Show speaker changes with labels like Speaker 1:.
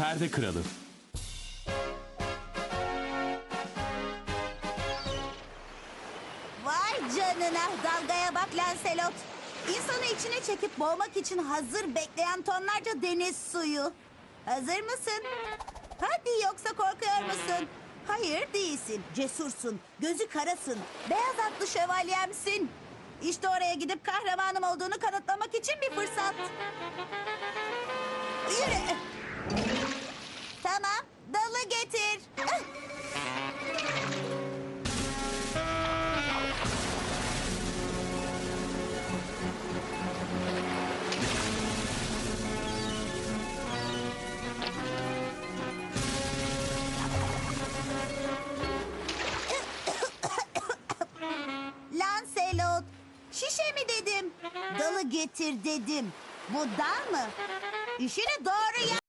Speaker 1: Perde Kralı.
Speaker 2: Vay canına dalgaya bak Lancelot. İnsanı içine çekip boğmak için hazır bekleyen tonlarca deniz suyu. Hazır mısın? Hadi yoksa korkuyor musun? Hayır değilsin. Cesursun. Gözü karasın. Beyaz atlı şövalyemsin. İşte oraya gidip kahramanım olduğunu kanıtlamak için bir fırsat. Yürü. Lancelot, şişe mi dedim? Dalı getir dedim. Bu dal mı? İşini doğru yap.